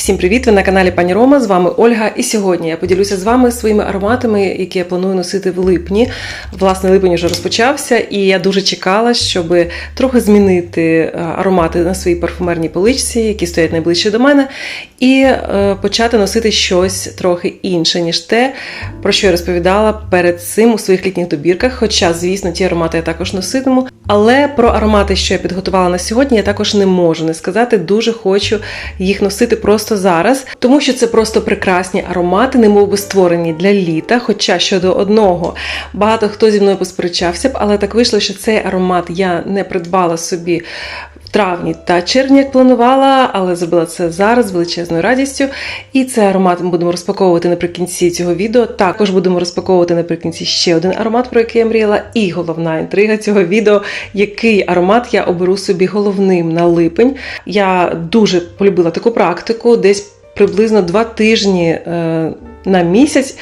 Всім привіт! Ви на каналі Пані Рома. З вами Ольга. І сьогодні я поділюся з вами своїми ароматами, які я планую носити в липні. Власне, липень вже розпочався, і я дуже чекала, щоб трохи змінити е, аромати на своїй парфумерній поличці, які стоять найближче до мене, і е, почати носити щось трохи інше, ніж те, про що я розповідала перед цим у своїх літніх добірках. Хоча, звісно, ті аромати я також носитиму. Але про аромати, що я підготувала на сьогодні, я також не можу не сказати. Дуже хочу їх носити просто зараз, тому що це просто прекрасні аромати, немовби створені для літа. Хоча щодо одного багато хто зі мною посперечався б, але так вийшло, що цей аромат я не придбала собі. Травні та червні, як планувала, але зробила це зараз з величезною радістю. І цей аромат ми будемо розпаковувати наприкінці цього відео. Також будемо розпаковувати наприкінці ще один аромат, про який я мріяла. І головна інтрига цього відео, який аромат я оберу собі головним на липень. Я дуже полюбила таку практику, десь приблизно два тижні е, на місяць.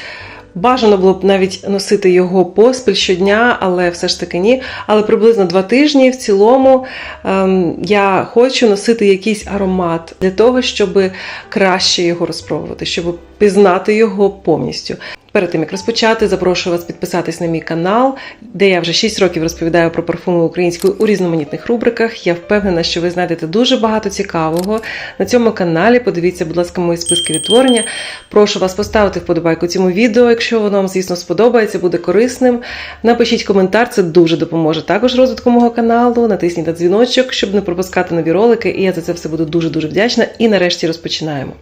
Бажано було б навіть носити його поспіль щодня, але все ж таки ні. Але приблизно два тижні в цілому ем, я хочу носити якийсь аромат для того, щоб краще його розпробувати, щоб пізнати його повністю. Перед тим як розпочати, запрошую вас підписатись на мій канал, де я вже 6 років розповідаю про парфуми українською у різноманітних рубриках. Я впевнена, що ви знайдете дуже багато цікавого на цьому каналі. Подивіться, будь ласка, мої списки відтворення. Прошу вас поставити вподобайку цьому відео, якщо воно вам, звісно, сподобається, буде корисним. Напишіть коментар, це дуже допоможе також розвитку мого каналу. Натисніть на дзвіночок, щоб не пропускати нові ролики. І я за це все буду дуже дуже вдячна. І нарешті розпочинаємо.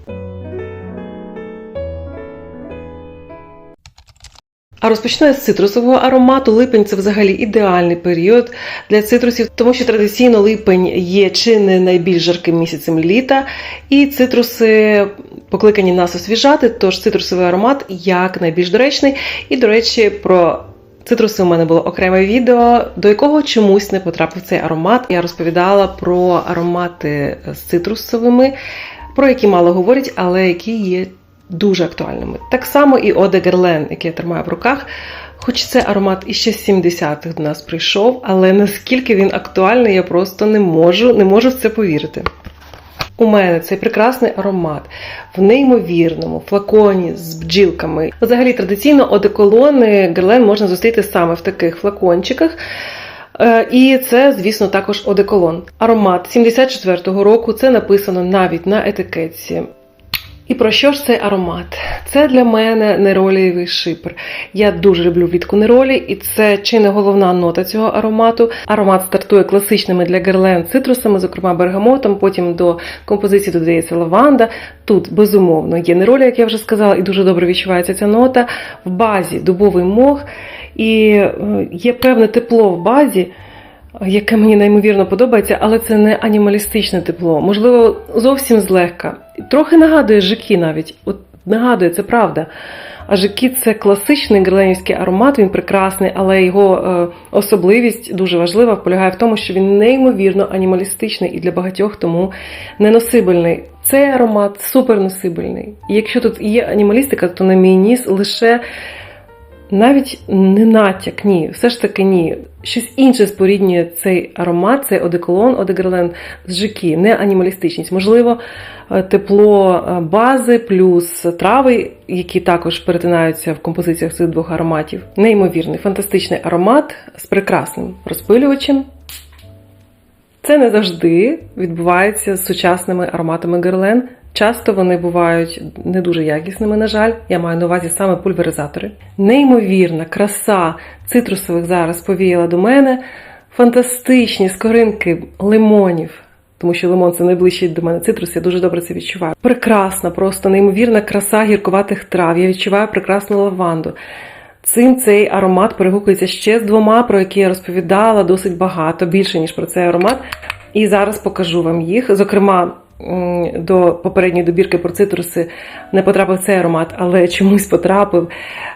А розпочну я з цитрусового аромату. Липень це взагалі ідеальний період для цитрусів, тому що традиційно липень є чи не найбільш жарким місяцем літа, і цитруси покликані нас освіжати, тож цитрусовий аромат як найбільш доречний. І, до речі, про цитруси у мене було окреме відео, до якого чомусь не потрапив цей аромат. Я розповідала про аромати з цитрусовими, про які мало говорять, але які є дуже актуальними. Так само і Оде Герлен, який я тримаю в руках. Хоч це аромат іще з 70-х до нас прийшов, але наскільки він актуальний, я просто не можу, не можу в це повірити. У мене цей прекрасний аромат в неймовірному флаконі з бджілками. Взагалі, традиційно одеколони Герлен можна зустріти саме в таких флакончиках. Е, І це, звісно, також одеколон. Аромат 74-го року, це написано навіть на етикетці. І про що ж цей аромат? Це для мене неролієвий шипр. Я дуже люблю влітку неролі, і це чи не головна нота цього аромату. Аромат стартує класичними для герлен цитрусами, зокрема бергамотом. Потім до композиції додається лаванда. Тут безумовно є неролі, як я вже сказала, і дуже добре відчувається ця нота. В базі дубовий мох, і е, є певне тепло в базі яке мені неймовірно подобається, але це не анімалістичне тепло. Можливо, зовсім злегка. Трохи нагадує жики навіть. От нагадує, це правда. А жики це класичний герленівський аромат, він прекрасний, але його е, особливість дуже важлива, полягає в тому, що він неймовірно анімалістичний і для багатьох тому неносибельний. Цей аромат суперносибельний. І якщо тут є анімалістика, то на мій ніс лише навіть не натяк, ні, все ж таки ні. Щось інше споріднює цей аромат, цей одеколон, одегерлен з жики, не анімалістичність. Можливо, е, тепло е, бази плюс трави, які також перетинаються в композиціях цих двох ароматів. Неймовірний, фантастичний аромат з прекрасним розпилювачем. Це не завжди відбувається з сучасними ароматами Герлен. Часто вони бувають не дуже якісними, на жаль, я маю на увазі саме пульверизатори. Неймовірна краса цитрусових зараз повіяла до мене. Фантастичні скоринки лимонів, тому що лимон це найближчий до мене цитрус, я дуже добре це відчуваю. Прекрасна, просто неймовірна краса гіркуватих трав. Я відчуваю прекрасну лаванду. Цим цей аромат перегукується ще з двома, про які я розповідала досить багато, більше ніж про цей аромат. І зараз покажу вам їх. Зокрема, до попередньої добірки про цитруси не потрапив цей аромат, але чомусь потрапив.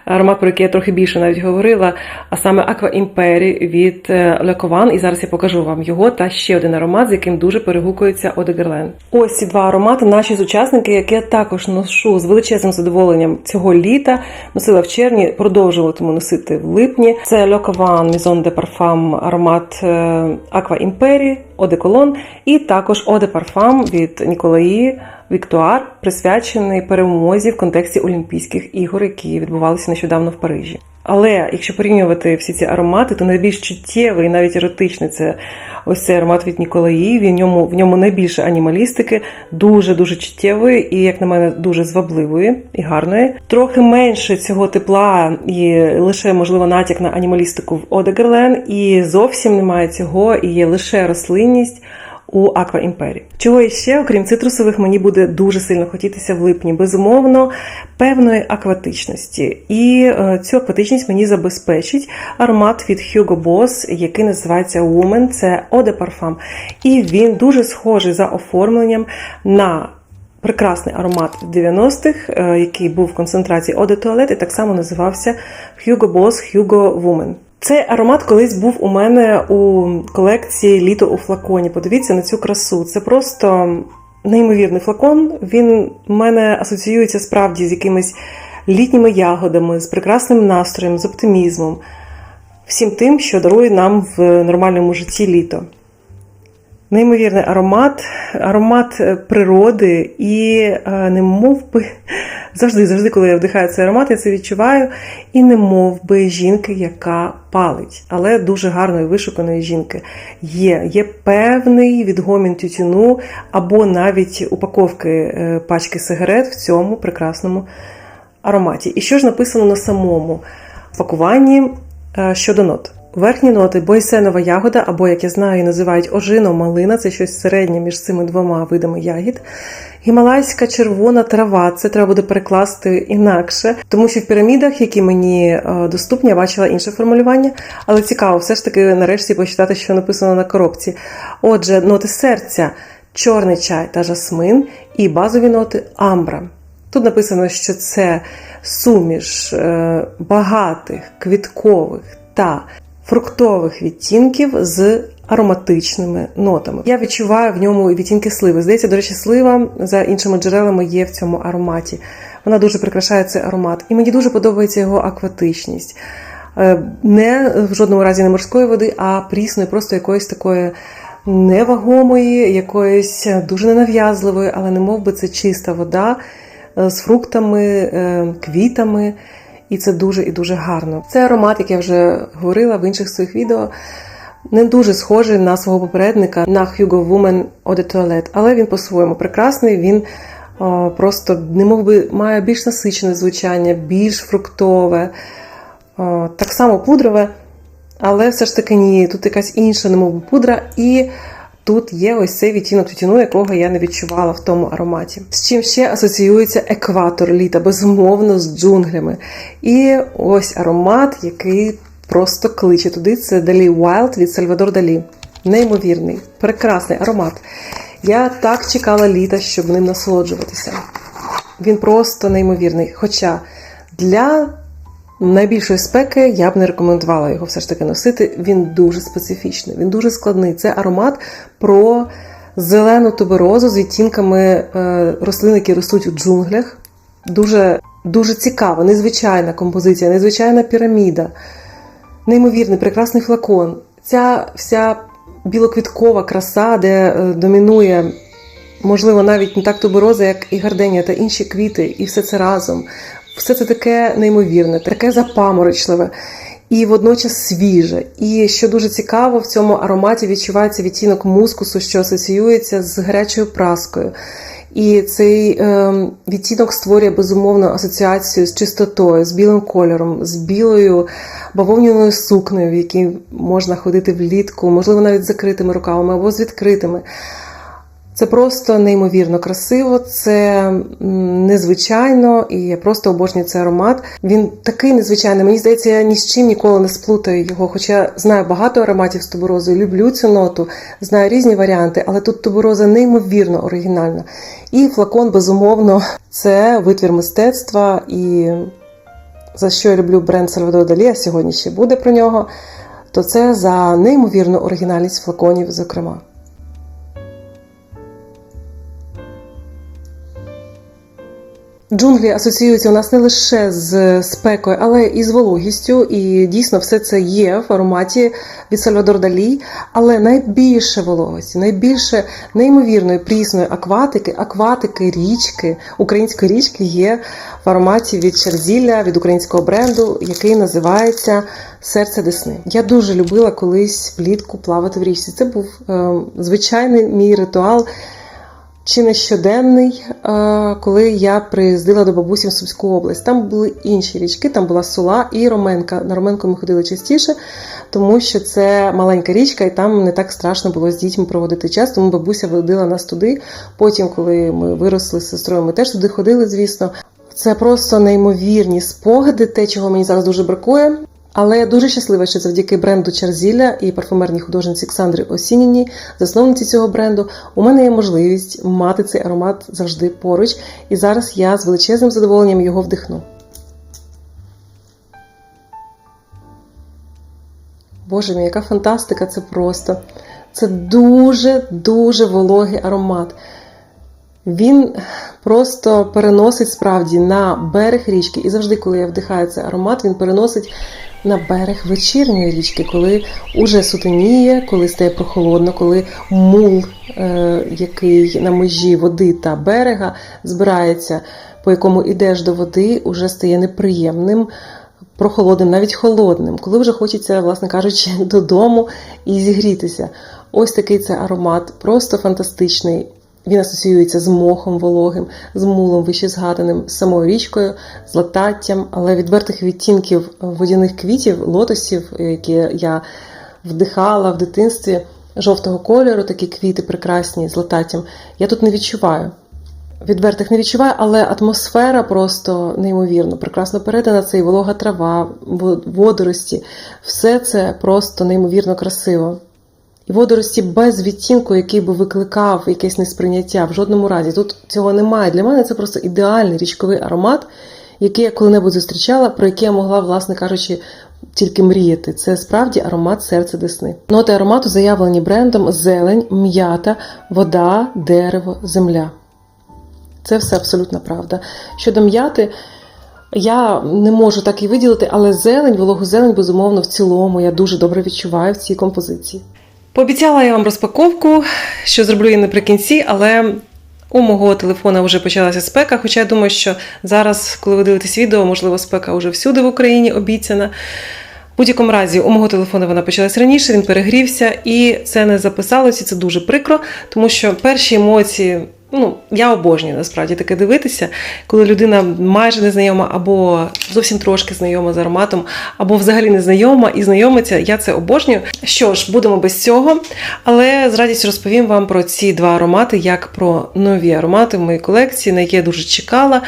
Аромат, про який я трохи більше навіть говорила, а саме Aqua Imperi від Лекован. І зараз я покажу вам його та ще один аромат, з яким дуже перегукується Одегерлен. Ось ці два аромати, наші сучасники, які я також ношу з величезним задоволенням цього літа. Носила в червні, продовжуватиму носити в липні. Це Лекован Maison de Parfum аромат Aqua Imperi одеколон, і також Оде Парфам від Ніколаї Віктуар, присвячений перемозі в контексті Олімпійських ігор, які відбувалися нещодавно в Парижі. Але якщо порівнювати всі ці аромати, то найбільш чуттєвий, навіть еротичний це ось цей аромат від Ніколаї. В ньому в ньому найбільше анімалістики, дуже дуже чуттєвої і, як на мене, дуже звабливої і гарної. Трохи менше цього тепла і лише можливо натяк на анімалістику в Одегерлен, і зовсім немає цього, і є лише рослинність у Аква Імпері. Чого іще, окрім цитрусових, мені буде дуже сильно хотітися в липні. Безумовно, певної акватичності. І е, цю акватичність мені забезпечить аромат від Hugo Boss, який називається Woman. Це Eau de Parfum. І він дуже схожий за оформленням на. Прекрасний аромат 90-х, е, який був в концентрації Eau de Toilette, і так само називався Hugo Boss Hugo Woman. Цей аромат колись був у мене у колекції Літо у флаконі. Подивіться на цю красу. Це просто неймовірний флакон. Він в мене асоціюється справді з якимись літніми ягодами, з прекрасним настроєм, з оптимізмом, всім тим, що дарує нам в нормальному житті літо. Неймовірний аромат, аромат е, природи, і е, не мов би завжди, завжди, коли я вдихаю цей аромат, я це відчуваю. І не мов би жінки, яка палить, але дуже гарної вишуканої жінки. Є Є певний відгомін тютюну або навіть упаковки е, пачки сигарет в цьому прекрасному ароматі. І що ж написано на самому пакуванні щодо нот? Верхні ноти бойсенова ягода, або, як я знаю, називають ожино малина, це щось середнє між цими двома видами ягід. Гімалайська червона трава, це треба буде перекласти інакше, тому що в пірамідах, які мені е, доступні, я бачила інше формулювання, але цікаво, все ж таки нарешті почитати, що написано на коробці. Отже, ноти серця, чорний чай та жасмин, і базові ноти амбра. Тут написано, що це суміш е, багатих, квіткових та фруктових відтінків з ароматичними нотами. Я відчуваю в ньому відтінки сливи. Здається, до речі, слива за іншими джерелами є в цьому ароматі. Вона дуже прикрашає цей аромат. І мені дуже подобається його акватичність. Е, Не в жодному разі не морської води, а прісної, просто якоїсь такої. Невагомої, якоїсь дуже ненав'язливої, але не мов би це чиста вода е, з фруктами, е, квітами і це дуже і дуже гарно. Це аромат, як я вже говорила в інших своїх відео, не дуже схожий на свого попередника на Hugo Woman Eau de Toilette, але він по-своєму прекрасний. Він о, просто немов би має більш насичене звучання, більш фруктове, о, так само пудрове, але все ж таки ні, тут якась інша, немов би пудра. і Тут є ось цей відтінок тютюну, якого я не відчувала в тому ароматі. З чим ще асоціюється екватор літа, безумовно, з джунглями. І ось аромат, який просто кличе туди. Це Далі Wild від Сальвадор Далі. Неймовірний, прекрасний аромат. Я так чекала літа, щоб ним насолоджуватися. Він просто неймовірний. Хоча для Найбільшої спеки я б не рекомендувала його все ж таки носити. Він дуже специфічний, він дуже складний. Це аромат про зелену туберозу з відтінками е, рослин, які ростуть у джунглях. Дуже дуже цікава, незвичайна композиція, незвичайна піраміда, неймовірний, прекрасний флакон. Ця вся білоквіткова краса, де е, домінує. Можливо, навіть не так тубероза, як і гарденія та інші квіти, і все це разом. Все це таке неймовірне, таке запаморочливе і водночас свіже. І що дуже цікаво, в цьому ароматі відчувається відтінок мускусу, що асоціюється з гарячою праскою. І цей е, відтінок створює безумовно асоціацію з чистотою, з білим кольором, з білою бавовняною сукнею, в якій можна ходити влітку, можливо, навіть з закритими рукавами або з відкритими. Це просто неймовірно красиво, це незвичайно, і я просто обожнюю цей аромат. Він такий незвичайний. Мені здається, я ні з чим ніколи не сплутаю його. Хоча знаю багато ароматів з туберозою, люблю цю ноту, знаю різні варіанти, але тут тубероза неймовірно оригінальна. І флакон, безумовно, це витвір мистецтва. І за що я люблю бренд Сальвадор Далі, а сьогодні ще буде про нього. То це за неймовірну оригінальність флаконів, зокрема. Джунглі асоціюються у нас не лише з спекою, але і з вологістю. І дійсно все це є в ароматі від Сальвадор Далі. Але найбільше вологості, найбільше неймовірної прісної акватики, акватики, річки, української річки є в ароматі від Черзілля, від українського бренду, який називається Серце Десни. Я дуже любила колись влітку плавати в річці. Це був е, звичайний мій ритуал чи не щоденний, коли я приїздила до бабусі в Сумську область. Там були інші річки, там була Сула і Роменка. На Роменку ми ходили частіше, тому що це маленька річка, і там не так страшно було з дітьми проводити час, тому бабуся водила нас туди. Потім, коли ми виросли з сестрою, ми теж туди ходили, звісно. Це просто неймовірні спогади, те, чого мені зараз дуже бракує. Але я дуже щаслива, що завдяки бренду Чарзілля і парфумерній художниці Олександрі Осініні, засновниці цього бренду, у мене є можливість мати цей аромат завжди поруч. І зараз я з величезним задоволенням його вдихну. Боже мій, яка фантастика! Це просто. Це дуже-дуже вологий аромат. Він просто переносить справді на берег річки. І завжди, коли я вдихаю цей аромат, він переносить на берег вечірньої річки, коли уже сутеніє, коли стає прохолодно, коли мул, е, який на межі води та берега збирається, по якому йдеш до води, уже стає неприємним. Прохолодним, навіть холодним, коли вже хочеться, власне кажучи, додому і зігрітися. Ось такий це аромат, просто фантастичний. Він асоціюється з мохом вологим, з мулом вище згаданим, з самою річкою, з лататтям, але відвертих відтінків водяних квітів, лотосів, які я вдихала в дитинстві жовтого кольору, такі квіти прекрасні з лататтям, я тут не відчуваю. Відвертих не відчуваю, але атмосфера просто неймовірно, прекрасно передана. Це і волога трава, водорості. Все це просто неймовірно красиво. І водорості без відтінку, який би викликав якесь несприйняття в жодному разі. Тут цього немає. Для мене це просто ідеальний річковий аромат, який я коли-небудь зустрічала, про який я могла, власне кажучи, тільки мріяти. Це справді аромат серця десни. Ноти аромату заявлені брендом зелень, м'ята, вода, дерево, земля. Це все абсолютна правда. Щодо м'яти. Я не можу так і виділити, але зелень, вологу зелень, безумовно, в цілому я дуже добре відчуваю в цій композиції. Пообіцяла я вам розпаковку, що зроблю її наприкінці, але у мого телефона вже почалася спека. Хоча я думаю, що зараз, коли ви дивитесь відео, можливо, спека вже всюди в Україні обіцяна. В будь-якому разі, у мого телефону вона почалась раніше, він перегрівся, і це не записалося, це дуже прикро, тому що перші емоції. Ну, я обожнюю насправді таке дивитися, коли людина майже незнайома, або зовсім трошки знайома з ароматом, або взагалі не знайома і знайомиться. Я це обожнюю. Що ж, будемо без цього. Але з радістю розповім вам про ці два аромати, як про нові аромати в моїй колекції, на які я дуже чекала.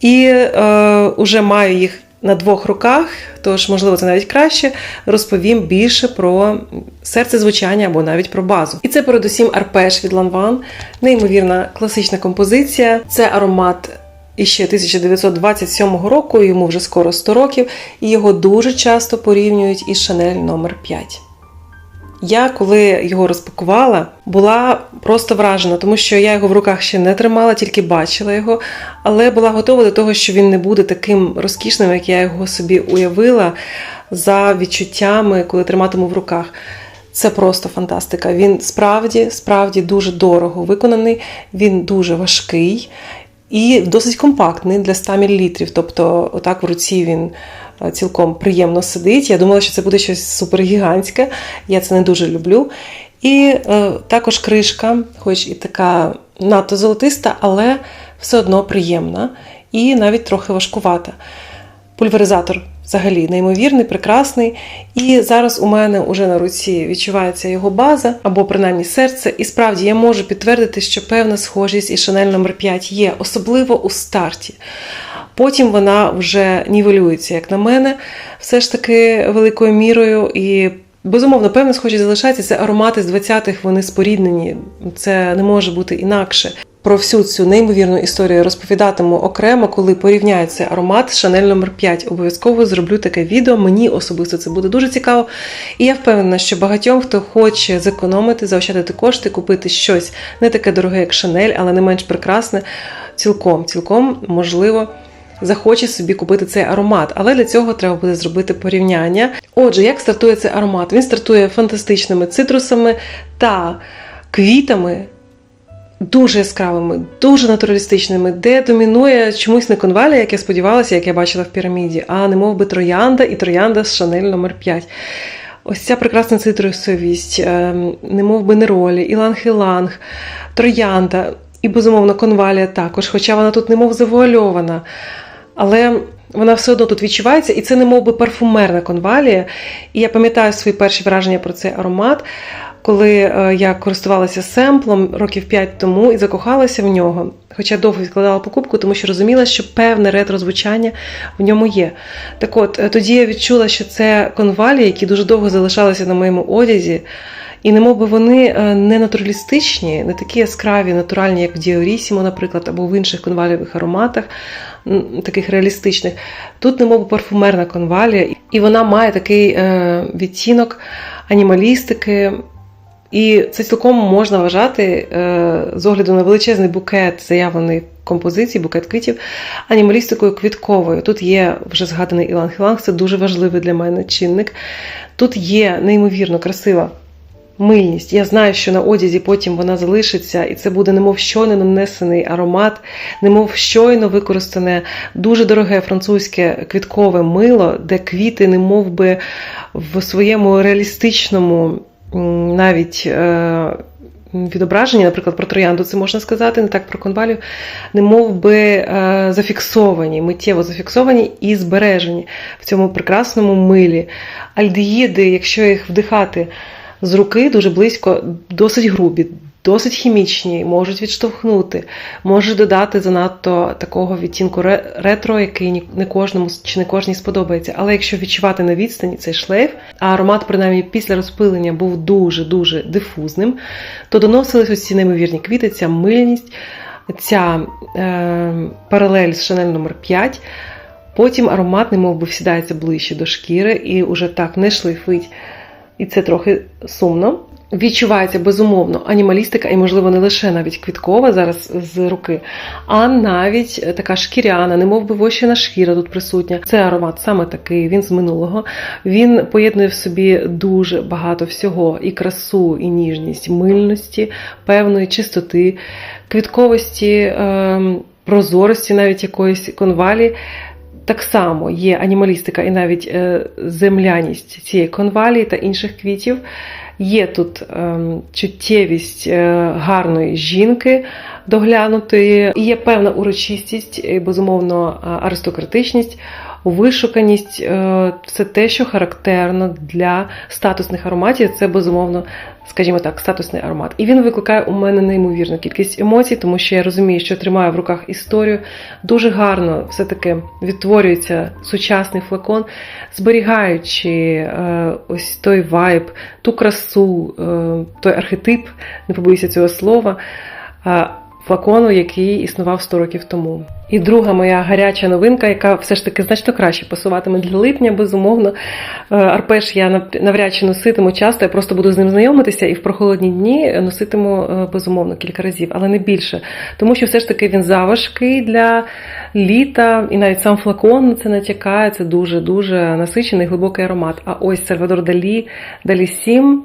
І е, уже маю їх на двох руках, тож, можливо, це навіть краще, розповім більше про серце звучання або навіть про базу. І це передусім арпеш від Ланван, неймовірна класична композиція. Це аромат. Іще 1927 року, йому вже скоро 100 років, і його дуже часто порівнюють із Шанель номер 5 я, коли його розпакувала, була просто вражена, тому що я його в руках ще не тримала, тільки бачила його, але була готова до того, що він не буде таким розкішним, як я його собі уявила за відчуттями, коли триматиму в руках. Це просто фантастика. Він справді, справді дуже дорого виконаний, він дуже важкий і досить компактний для 100 мл. Тобто, отак в руці він Е, цілком приємно сидить. Я думала, що це буде щось супергігантське. Я це не дуже люблю. І е, також кришка, хоч і така надто золотиста, але все одно приємна і навіть трохи важкувата. Пульверизатор взагалі неймовірний, прекрасний. І зараз у мене уже на руці відчувається його база або принаймні серце. І справді я можу підтвердити, що певна схожість із Chanel номер 5 є, особливо у старті. Потім вона вже нівелюється, як на мене, все ж таки великою мірою. І безумовно, певно, схожі залишається. Це аромати з 20-х, вони споріднені, це не може бути інакше. Про всю цю неймовірну історію розповідатиму окремо, коли порівняю цей аромат Шанель номер 5 Обов'язково зроблю таке відео. Мені особисто це буде дуже цікаво. І я впевнена, що багатьом, хто хоче зекономити, заощадити кошти, купити щось не таке дороге, як Шанель, але не менш прекрасне цілком, цілком можливо. Захоче собі купити цей аромат, але для цього треба буде зробити порівняння. Отже, як стартує цей аромат? Він стартує фантастичними цитрусами та квітами, дуже яскравими, дуже натуралістичними, де домінує чомусь не конвалія, як я сподівалася, як я бачила в піраміді, а не би троянда і троянда з Шанель номер 5 Ось ця прекрасна цитрусовість, не мов би неролі, іланг-іланг, троянда і, безумовно, конвалія також, хоча вона тут немов завуальована. Але вона все одно тут відчувається, і це не мов би парфумерна конвалія. І я пам'ятаю свої перші враження про цей аромат, коли е, я користувалася семплом років 5 тому і закохалася в нього. Хоча довго відкладала покупку, тому що розуміла, що певне ретро-звучання в ньому є. Так от, е, тоді я відчула, що це конвалії, які дуже довго залишалися на моєму одязі. І не би вони е, не натуралістичні, не такі яскраві, натуральні, як в Діорісімо, наприклад, або в інших конвалівих ароматах, таких реалістичних. Тут не би парфумерна конвалія, і вона має такий е, відтінок анімалістики. І це цілком можна вважати е, з огляду на величезний букет заявлений композицій, букет квітів, анімалістикою квітковою. Тут є вже згаданий Іланг-Іланг, це дуже важливий для мене чинник. Тут є неймовірно красива мильність. Я знаю, що на одязі потім вона залишиться, і це буде, немов щойно нанесений аромат, немов щойно використане дуже дороге французьке квіткове мило, де квіти, немов би в своєму реалістичному навіть. Е, відображення, наприклад, про троянду це можна сказати, не так про конвалію, не мов би е, зафіксовані, миттєво зафіксовані і збережені в цьому прекрасному милі. Альдеїди, якщо їх вдихати з руки дуже близько, досить грубі, досить хімічні, можуть відштовхнути, можуть додати занадто такого відтінку ретро, який не кожному чи не кожній сподобається. Але якщо відчувати на відстані цей шлейф, а аромат, принаймні, після розпилення був дуже-дуже дифузним, то доносились ось ці неймовірні квіти, ця мильність, ця е, паралель з Шанель номер 5 Потім аромат, немов би всідається ближче до шкіри і уже так не шлейфить і це трохи сумно. Відчувається безумовно анімалістика, і, можливо, не лише навіть квіткова зараз з руки, а навіть така шкіряна, немов би вощена шкіра тут присутня. Це аромат саме такий, він з минулого. Він поєднує в собі дуже багато всього: і красу, і ніжність, мильності, певної чистоти, квітковості, ем, прозорості, навіть якоїсь конвалі так само є анімалістика і навіть е, земляність цієї конвалії та інших квітів. Є тут ем, чуттєвість е, гарної жінки доглянутої, і є певна урочистість, і, безумовно, аристократичність вишуканість це те, що характерно для статусних ароматів. Це безумовно, скажімо так, статусний аромат. І він викликає у мене неймовірну кількість емоцій, тому що я розумію, що тримаю в руках історію. Дуже гарно все-таки відтворюється сучасний флакон, зберігаючи е, ось той вайб, ту красу, е, той архетип, не побоюся цього слова флакону, який існував 100 років тому. І друга моя гаряча новинка, яка все ж таки значно краще пасуватиме для липня, безумовно. Е, арпеш я навряд чи носитиму часто, я просто буду з ним знайомитися і в прохолодні дні носитиму е, безумовно кілька разів, але не більше. Тому що все ж таки він заважкий для літа, і навіть сам флакон це натякає, це дуже-дуже насичений глибокий аромат. А ось Сальвадор Далі, Далі 7.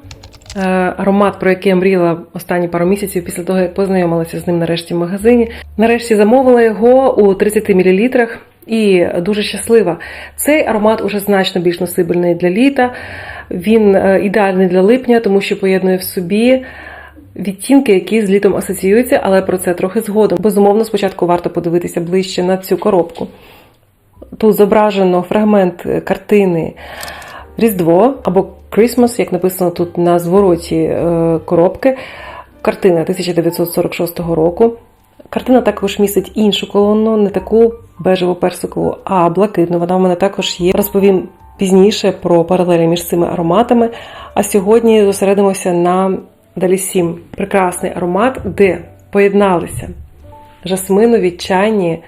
Е, аромат, про який я мріяла останні пару місяців після того, як познайомилася з ним нарешті в магазині. Нарешті замовила його у 30 мл і дуже щаслива. Цей аромат уже значно більш носибельний для літа. Він е, ідеальний для липня, тому що поєднує в собі. Відтінки, які з літом асоціюються, але про це трохи згодом. Безумовно, спочатку варто подивитися ближче на цю коробку. Тут зображено фрагмент картини Різдво або Christmas, як написано тут на звороті е, коробки. Картина 1946 року. Картина також містить іншу колону, не таку бежево-персикову, а блакитну. Вона в мене також є. Розповім пізніше про паралелі між цими ароматами. А сьогодні зосередимося на далі 7. Прекрасний аромат, де поєдналися жасминові, чайні,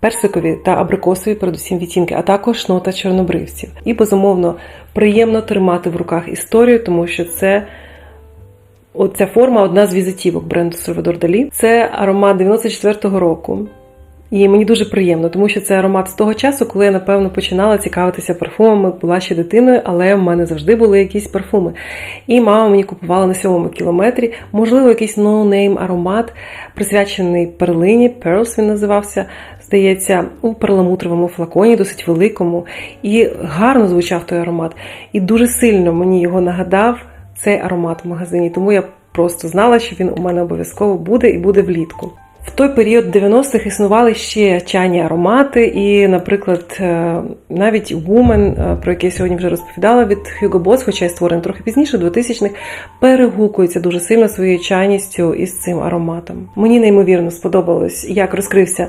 персикові та абрикосові, передусім відтінки, а також нота чорнобривців. І, безумовно, приємно тримати в руках історію, тому що це Оця форма одна з візитівок бренду Salvador Dali. Це аромат 94-го року. І мені дуже приємно, тому що це аромат з того часу, коли я напевно починала цікавитися парфумами, була ще дитиною, але в мене завжди були якісь парфуми. І мама мені купувала на сьомому кілометрі, можливо, якийсь no-name аромат, присвячений перлині, Pearls він називався. Здається, у перламутровому флаконі, досить великому, і гарно звучав той аромат. І дуже сильно мені його нагадав цей аромат в магазині, тому я просто знала, що він у мене обов'язково буде і буде влітку. В той період 90-х існували ще чайні аромати, і, наприклад, е, навіть Woman, е, про який я сьогодні вже розповідала від Hugo Boss, хоча й створений трохи пізніше, 2000-х, перегукується дуже сильно своєю чайністю із цим ароматом. Мені неймовірно сподобалось, як розкрився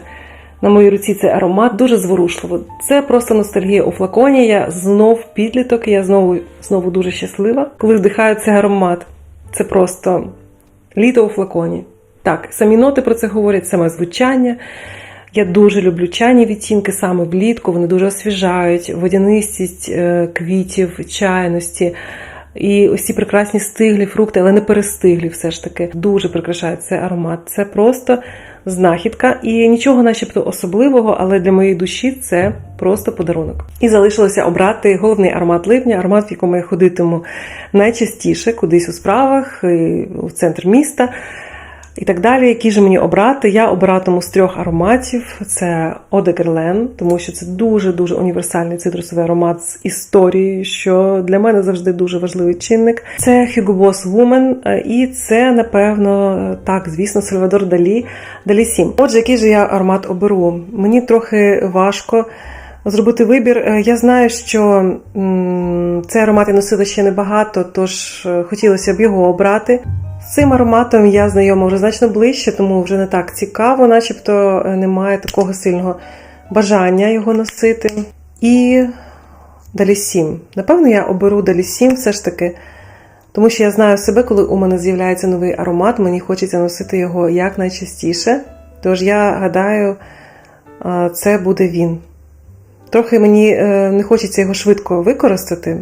на моїй руці цей аромат, дуже зворушливо. Це просто ностальгія у флаконі. Я знов підліток, я знову, знову дуже щаслива, коли вдихаю цей аромат. Це просто літо у флаконі. Так, самі ноти про це говорять, саме звучання. Я дуже люблю чайні відтінки саме влітку, вони дуже освіжають, водянистість е, квітів, чайності. І ось ці прекрасні стиглі фрукти, але не перестиглі, все ж таки, дуже прикрашають цей аромат. Це просто знахідка і нічого, начебто, особливого, але для моєї душі це просто подарунок. І залишилося обрати головний аромат липня, аромат, в якому я ходитиму найчастіше, кудись у справах, в центр міста і так далі. Які ж мені обрати? Я обиратиму з трьох ароматів: це de тому що це дуже-дуже універсальний цитрусовий аромат з історією, що для мене завжди дуже важливий чинник. Це Hugo Boss Woman, е, і це, напевно, так, звісно, Сальвадор Далі Далі 7. Отже, який же я аромат оберу? Мені трохи важко. Зробити вибір. Е, Я знаю, що цей аромат я носила ще небагато, тож е, хотілося б його обрати. Цим ароматом я знайома вже значно ближче, тому вже не так цікаво, начебто е, немає такого сильного бажання його носити. І далі 7. Напевно, я оберу далі 7 все ж таки, тому що я знаю себе, коли у мене з'являється новий аромат, мені хочеться носити його якнайчастіше. Тож я гадаю, е, це буде він. Трохи мені е, не хочеться його швидко використати.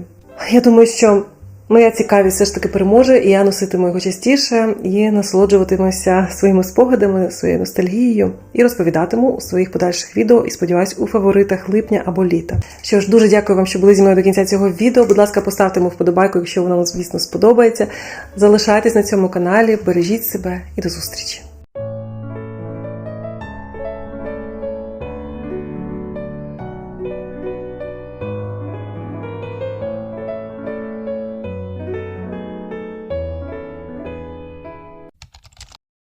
Я думаю, що моя цікавість все ж таки переможе, і я носитиму його частіше і насолоджуватимуся своїми спогадами, своєю ностальгією і розповідатиму у своїх подальших відео і сподіваюсь у фаворитах липня або літа. Що ж, дуже дякую вам, що були зі мною до кінця цього відео. Будь ласка, поставте йому вподобайку, якщо воно вам, звісно, сподобається. Залишайтесь на цьому каналі, бережіть себе і до зустрічі!